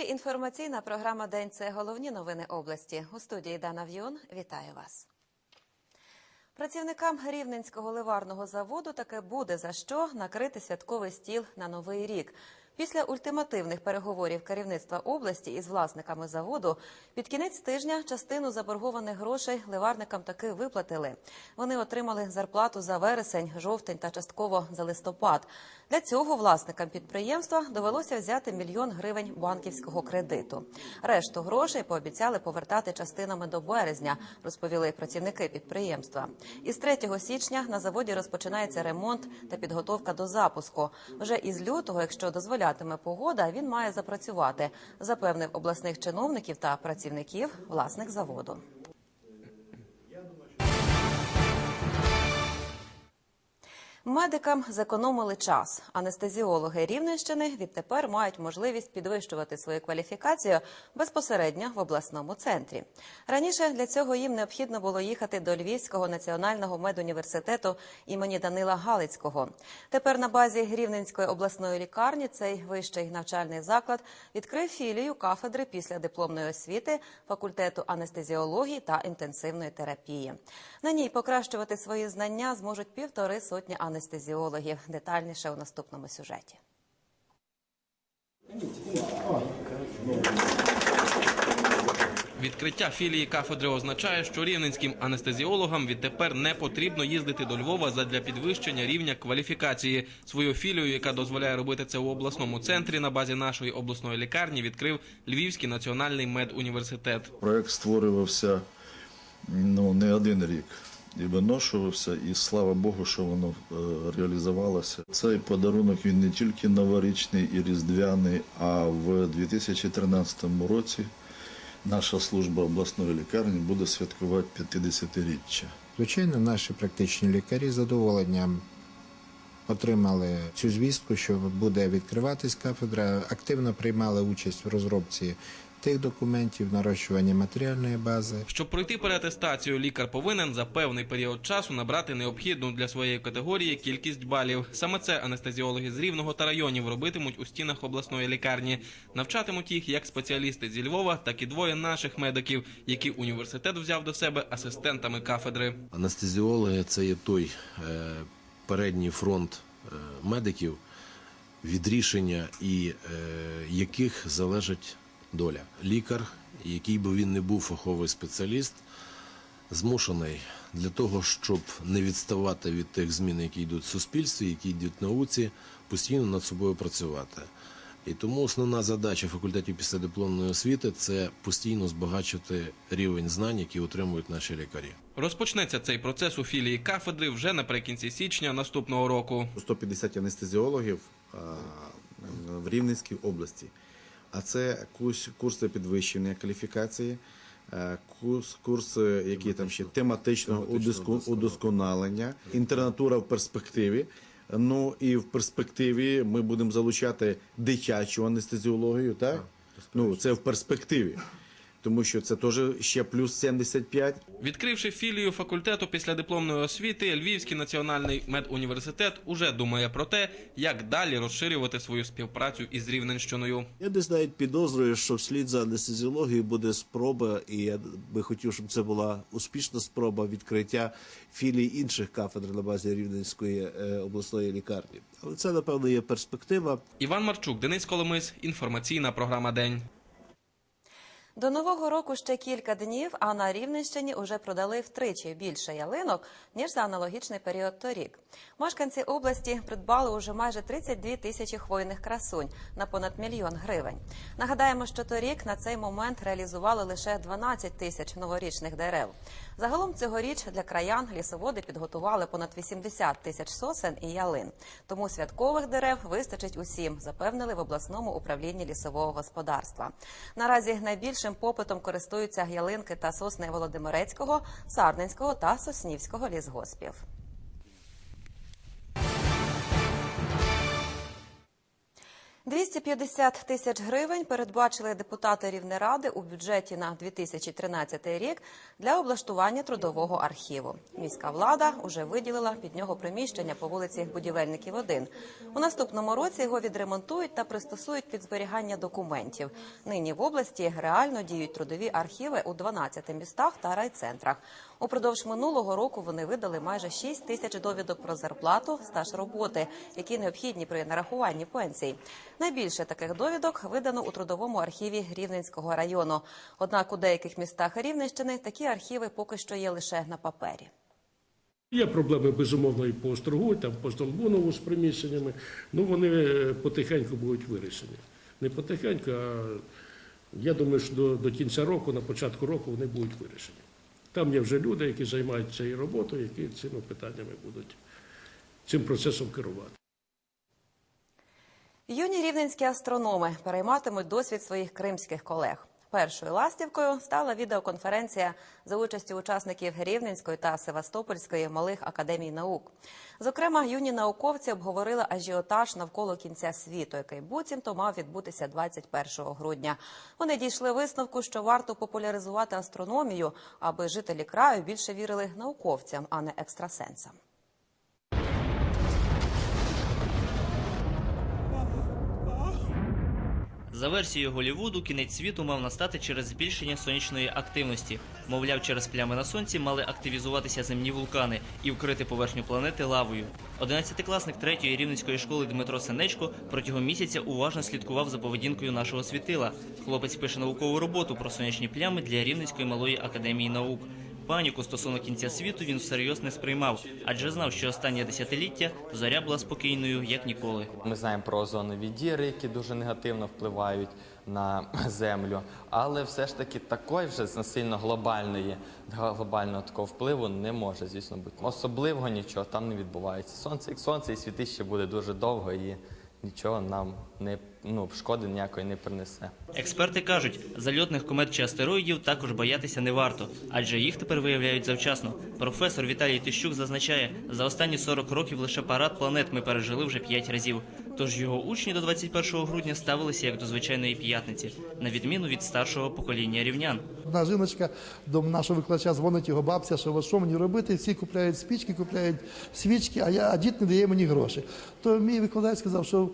Ефірі інформаційна програма День це головні новини області. У студії Дана В'юн. Вітаю вас. Працівникам рівненського ливарного заводу таке буде за що накрити святковий стіл на новий рік. Після ультимативних переговорів керівництва області із власниками заводу під кінець тижня частину заборгованих грошей ливарникам таки виплатили. Вони отримали зарплату за вересень, жовтень та частково за листопад. Для цього власникам підприємства довелося взяти мільйон гривень банківського кредиту. Решту грошей пообіцяли повертати частинами до березня, розповіли працівники підприємства. Із 3 січня на заводі розпочинається ремонт та підготовка до запуску. Вже із лютого, якщо дозволятиме погода, він має запрацювати, запевнив обласних чиновників та працівників власник заводу. Медикам зекономили час. Анестезіологи Рівненщини відтепер мають можливість підвищувати свою кваліфікацію безпосередньо в обласному центрі. Раніше для цього їм необхідно було їхати до Львівського національного медуніверситету імені Данила Галицького. Тепер на базі Рівненської обласної лікарні цей вищий навчальний заклад відкрив філію кафедри після дипломної освіти факультету анестезіології та інтенсивної терапії. На ній покращувати свої знання зможуть півтори сотні анестезіологів. Детальніше у наступному сюжеті. Відкриття філії кафедри означає, що рівненським анестезіологам відтепер не потрібно їздити до Львова задля підвищення рівня кваліфікації. Свою філію, яка дозволяє робити це у обласному центрі на базі нашої обласної лікарні, відкрив Львівський національний медуніверситет. Проект створювався ну, не один рік і виношувався, і слава Богу, що воно е, реалізувалося. Цей подарунок він не тільки новорічний і різдвяний, а в 2013 році наша служба обласної лікарні буде святкувати 50-річчя. Звичайно, наші практичні лікарі з задоволенням отримали цю звістку, що буде відкриватись кафедра, активно приймали участь в розробці тих документів, нарощуванні матеріальної бази. Щоб пройти переатестацію, лікар повинен за певний період часу набрати необхідну для своєї категорії кількість балів. Саме це анестезіологи з рівного та районів робитимуть у стінах обласної лікарні. Навчатимуть їх як спеціалісти зі Львова, так і двоє наших медиків, які університет взяв до себе асистентами кафедри. Анестезіологи це є той е, передній фронт е, медиків, від рішення і е, яких залежить доля. Лікар, який би він не був фаховий спеціаліст, змушений для того, щоб не відставати від тих змін, які йдуть в суспільстві, які йдуть в науці, постійно над собою працювати. І тому основна задача факультетів післядипломної освіти це постійно збагачувати рівень знань, які отримують наші лікарі. Розпочнеться цей процес у філії кафедри вже наприкінці січня наступного року. 150 анестезіологів а, в Рівненській області. А це курс, курси підвищення кваліфікації, е, курс, курси, які там ще тематичного удоску- удосконалення, інтернатура в перспективі. Ну і в перспективі ми будемо залучати дитячу анестезіологію, так? Ну, це в перспективі. Тому що це теж ще плюс 75. Відкривши філію факультету після дипломної освіти, Львівський національний медуніверситет уже думає про те, як далі розширювати свою співпрацю із Рівненщиною. Я десь навіть підозрюю, що вслід за анестезіологією буде спроба, і я би хотів, щоб це була успішна спроба відкриття філій інших кафедр на базі Рівненської е, обласної лікарні. Але це, напевно, є перспектива. Іван Марчук, Денис Коломис, інформаційна програма День. До нового року ще кілька днів, а на Рівненщині уже продали втричі більше ялинок ніж за аналогічний період торік. Мешканці області придбали уже майже 32 тисячі хвойних красунь на понад мільйон гривень. Нагадаємо, що торік на цей момент реалізували лише 12 тисяч новорічних дерев. Загалом цьогоріч для краян лісоводи підготували понад 80 тисяч сосен і ялин. Тому святкових дерев вистачить усім, запевнили в обласному управлінні лісового господарства. Наразі найбільшим попитом користуються ялинки та сосни Володимирецького, Сарненського та Соснівського лісгоспів. 250 тисяч гривень передбачили депутати Рівнеради у бюджеті на 2013 рік для облаштування трудового архіву. Міська влада уже виділила під нього приміщення по вулиці Будівельників 1. У наступному році його відремонтують та пристосують під зберігання документів. Нині в області реально діють трудові архіви у 12 містах та райцентрах. Упродовж минулого року вони видали майже 6 тисяч довідок про зарплату, стаж роботи, які необхідні при нарахуванні пенсій. Найбільше таких довідок видано у трудовому архіві Рівненського району. Однак у деяких містах Рівненщини такі архіви поки що є лише на папері. Є проблеми, безумовно, і по Острогу, там по Столбунову з приміщеннями. Ну, вони е, потихеньку будуть вирішені. Не потихеньку, а я думаю, що до, до кінця року, на початку року вони будуть вирішені. Там є вже люди, які займаються і роботою, які цими питаннями будуть цим процесом керувати. Юні рівненські астрономи перейматимуть досвід своїх кримських колег. Першою ластівкою стала відеоконференція за участю учасників Рівненської та Севастопольської малих академій наук. Зокрема, юні науковці обговорили ажіотаж навколо кінця світу, який буцімто мав відбутися 21 грудня. Вони дійшли висновку, що варто популяризувати астрономію, аби жителі краю більше вірили науковцям, а не екстрасенсам. За версією Голівуду, кінець світу мав настати через збільшення сонячної активності. Мовляв, через плями на сонці мали активізуватися земні вулкани і вкрити поверхню планети лавою. Одинадцятикласник третьої рівненської школи Дмитро Сенечко протягом місяця уважно слідкував за поведінкою нашого світила. Хлопець пише наукову роботу про сонячні плями для Рівненської малої академії наук. Паніку стосовно кінця світу він всерйоз не сприймав, адже знав, що останнє десятиліття зоря була спокійною як ніколи. Ми знаємо про озонові діри, які дуже негативно впливають на землю, але все ж таки такої вже насильно глобальної глобального такого впливу не може, звісно, бути. Особливого нічого там не відбувається. Сонце як сонце, і світи ще буде дуже довго і нічого нам не ну, шкоди ніякої не принесе. Експерти кажуть, зальотних комет чи астероїдів також боятися не варто, адже їх тепер виявляють завчасно. Професор Віталій Тищук зазначає, за останні 40 років лише парад планет ми пережили вже 5 разів. Тож його учні до 21 грудня ставилися як до звичайної п'ятниці, на відміну від старшого покоління рівнян. Одна жіночка до нашого викладача дзвонить його бабця, що «От що мені робити? Всі купляють спічки, купляють свічки, а я а дід не дає мені гроші. То мій викладач сказав, що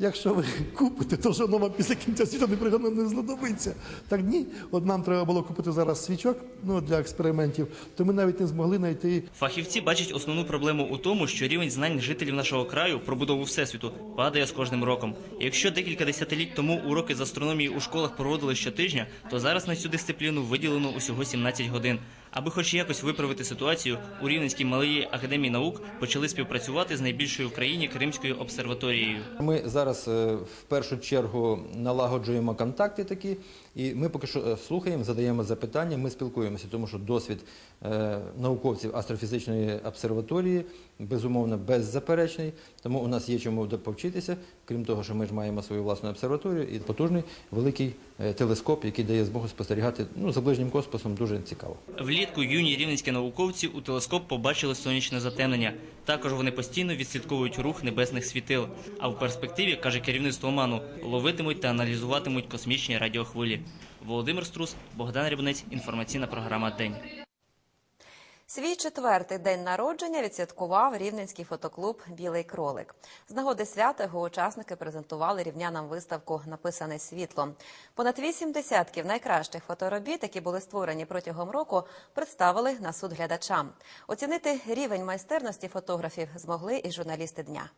якщо ви купите, то вже вам після кінця світу не пригодно не знадобиться. Так ні, от нам треба було купити зараз свічок ну, для експериментів, то ми навіть не змогли знайти Фахівці бачать основну проблему у тому, що рівень знань жителів нашого краю про будову всесвіту падає з кожним роком. Якщо декілька десятиліть тому уроки з астрономії у школах проводили щотижня, то зараз на цю дисципліну виділено усього 17 годин. Аби хоч якось виправити ситуацію, у Рівненській малій академії наук почали співпрацювати з найбільшою в країні Кримською обсерваторією. Ми зараз е, в першу чергу налагоджуємо контакти такі, і ми поки що е, слухаємо, задаємо запитання, ми спілкуємося, тому що досвід е, науковців астрофізичної обсерваторії безумовно беззаперечний, тому у нас є чому повчитися, крім того, що ми ж маємо свою власну обсерваторію і потужний великий е, телескоп, який дає змогу спостерігати ну, за ближнім космосом дуже цікаво. Влітку юні рівненські науковці у телескоп побачили сонячне затемнення. Також вони постійно відслідковують рух небесних світил. А в перспективі, каже керівництво ОМАНу, ловитимуть та аналізуватимуть космічні радіохвилі. Володимир Струс, Богдан Рябунець, інформаційна програма День. Свій четвертий день народження відсвяткував рівненський фотоклуб Білий кролик. З нагоди свята його учасники презентували рівнянам виставку Написане світлом. Понад вісім десятків найкращих фоторобіт, які були створені протягом року, представили на суд глядачам. Оцінити рівень майстерності фотографів змогли і журналісти дня.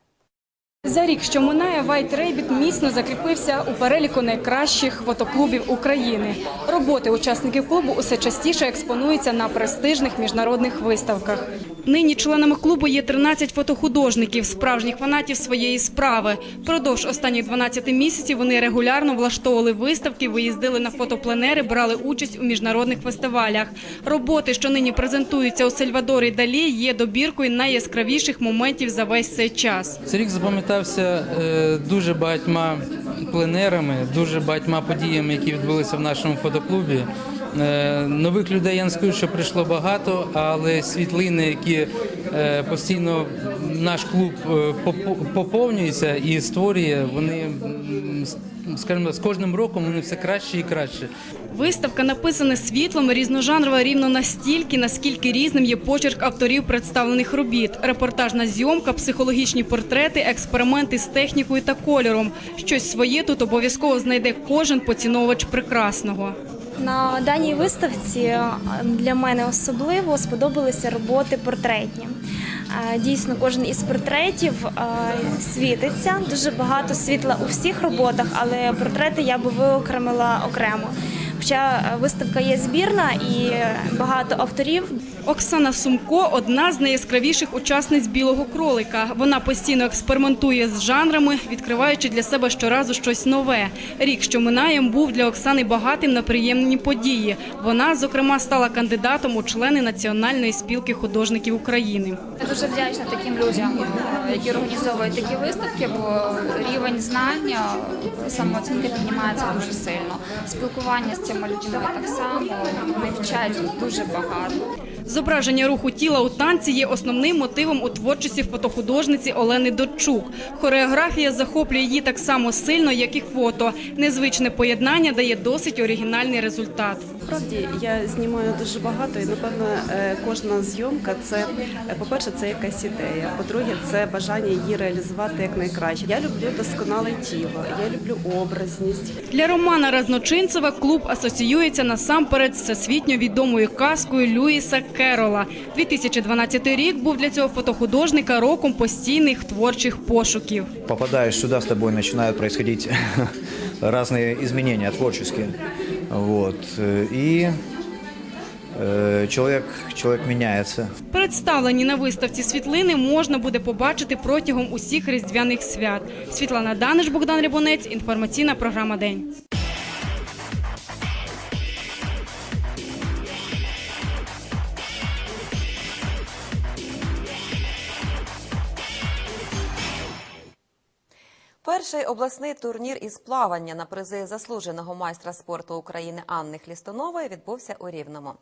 За рік, що минає, Вайт Рейбіт міцно закріпився у переліку найкращих фотоклубів України. Роботи учасників клубу усе частіше експонуються на престижних міжнародних виставках. Нині членами клубу є 13 фотохудожників, справжніх фанатів своєї справи. Продовж останніх 12 місяців вони регулярно влаштовували виставки, виїздили на фотопленери, брали участь у міжнародних фестивалях. Роботи, що нині презентуються у Сальвадорі Далі, є добіркою найяскравіших моментів за весь цей час. Цей рік запам'ятався е, дуже багатьма пленерами, дуже багатьма подіями, які відбулися в нашому фотоклубі. Е, Нових людей я не скажу, що прийшло багато, але світлини, які е, постійно наш клуб е, поповнюється і створює, вони, скажімо, з кожним роком вони все краще і краще. Виставка написана світлом різножанрова рівно настільки, наскільки різним є почерк авторів представлених робіт. Репортажна зйомка, психологічні портрети, експерименти з технікою та кольором. Щось своє тут обов'язково знайде кожен поціновувач прекрасного. На даній виставці е, для мене особливо сподобалися роботи портретні. Е, Дійсно, кожен із портретів е, світиться. Дуже багато світла у всіх роботах, але портрети я би виокремила окремо. Хоча виставка є збірна і багато авторів. Оксана Сумко одна з найяскравіших учасниць білого кролика. Вона постійно експериментує з жанрами, відкриваючи для себе щоразу щось нове. Рік, що минає, був для Оксани багатим на приємні події. Вона, зокрема, стала кандидатом у члени Національної спілки художників України. Я дуже вдячна таким людям, які організовують такі виставки, бо рівень знання, самооцінки піднімається дуже сильно. Спілкування з цими людьми так само навчають дуже багато. Зображення руху тіла у танці є основним мотивом у творчості фотохудожниці Олени Дочук. Хореографія захоплює її так само сильно, як і фото. Незвичне поєднання дає досить оригінальний результат. Справді я знімаю дуже багато, і напевно е, кожна зйомка це е, по-перше, це якась ідея. По-друге, це бажання її реалізувати якнайкраще. Я люблю досконале тіло, я люблю образність. Для Романа Разночинцева клуб асоціюється насамперед з всесвітньо відомою казкою Люїса Керола. 2012 рік був для цього фотохудожника роком постійних творчих пошуків. попадаешь сюда, с тобой начинают происходить разные изменения творческие. Вот. І И чоловік міняється. человек. Представлені на виставці світлини можна буде побачити протягом усіх різдвяних свят. Світлана Даниш, Богдан Рябонець, інформаційна програма День. Перший обласний турнір із плавання на призи заслуженого майстра спорту України Анни Хлістонової відбувся у Рівному.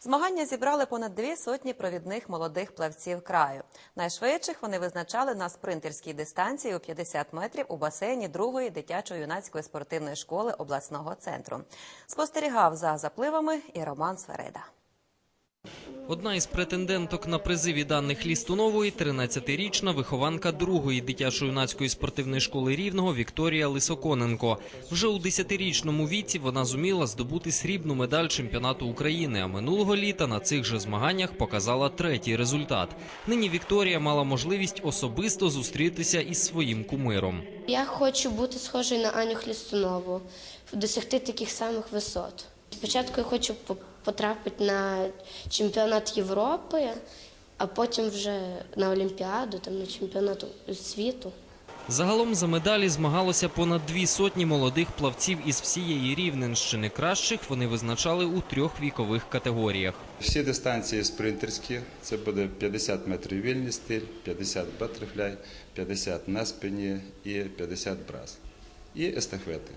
Змагання зібрали понад дві сотні провідних молодих плавців краю. Найшвидших вони визначали на спринтерській дистанції у 50 метрів у басейні другої дитячо-юнацької спортивної школи обласного центру. Спостерігав за запливами і Роман Свереда. Одна із претенденток на призи від Анни Хлістунової – 13-річна вихованка другої дитячо-юнацької спортивної школи Рівного Вікторія Лисоконенко. Вже у 10-річному віці вона зуміла здобути срібну медаль чемпіонату України, а минулого літа на цих же змаганнях показала третій результат. Нині Вікторія мала можливість особисто зустрітися із своїм кумиром. Я хочу бути схожою на Аню Хлістунову, досягти таких самих висот. Спочатку я хочу по- потрапити на чемпіонат Європи, а потім вже на Олімпіаду, там на чемпіонат світу. Загалом за медалі змагалося понад дві сотні молодих плавців із всієї Рівненщини. Кращих вони визначали у трьох вікових категоріях. Всі дистанції спринтерські. Це буде 50 метрів вільний стиль, 50 батерфляй, 50 на спині і 50 брас. І естафети,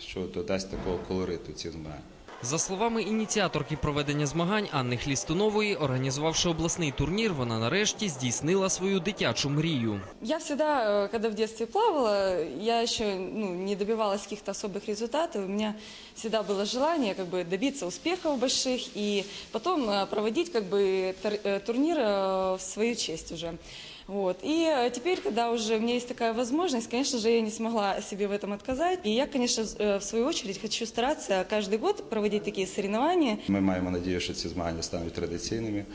що додасть такого колориту ці змагання. За словами ініціаторки проведення змагань Анни Хлістунової, організувавши обласний турнір, вона нарешті здійснила свою дитячу мрію. Я всегда, э, когда в детстве плавала, я еще ну, не добивалась каких-то особых результатов. У меня всегда было желание как бы, добиться успехов больших и потом э, проводить как бы, тор- э, турнир э, в свою честь уже. Вот. И э, теперь, когда уже у меня есть такая возможность, конечно же, я не смогла себе в этом отказать. И я, конечно, с- э, в свою очередь хочу стараться каждый год проводить такие соревнования. Ми маємо надію, що ці змагання стануть традиційними.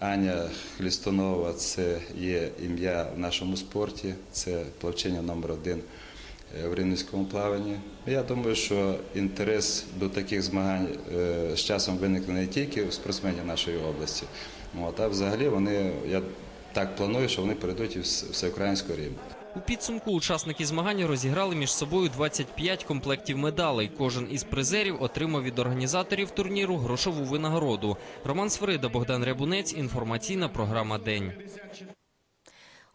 Аня Хлістонова це є ім'я в нашому спорті, це плавчиня номер один е, в рівненському плаванні. Я думаю, що інтерес до таких змагань е, з часом виникне не тільки у спортсменів нашої області, от, а взагалі вони, я так планую, що вони перейдуть в всеукраїнського рівня. У підсумку учасники змагань розіграли між собою 25 комплектів медалей. Кожен із призерів отримав від організаторів турніру грошову винагороду. Роман Сферида, Богдан Рябунець. Інформаційна програма День.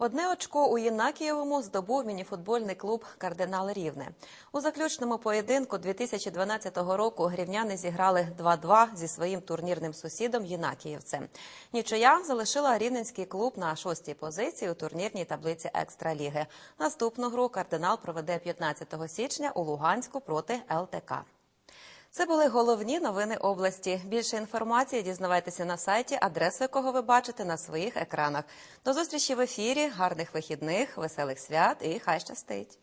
Одне очко у Єнакієвому здобув мініфутбольний клуб Кардинал Рівне. У заключному поєдинку 2012 року рівняни зіграли 2-2 зі своїм турнірним сусідом Єнакіївцем. Нічия залишила рівненський клуб на шостій позиції у турнірній таблиці Екстраліги. Наступну гру кардинал проведе 15 січня у Луганську проти ЛТК. Це були головні новини області. Більше інформації дізнавайтеся на сайті, адресу якого ви бачите на своїх екранах. До зустрічі в ефірі. Гарних вихідних, веселих свят і хай щастить.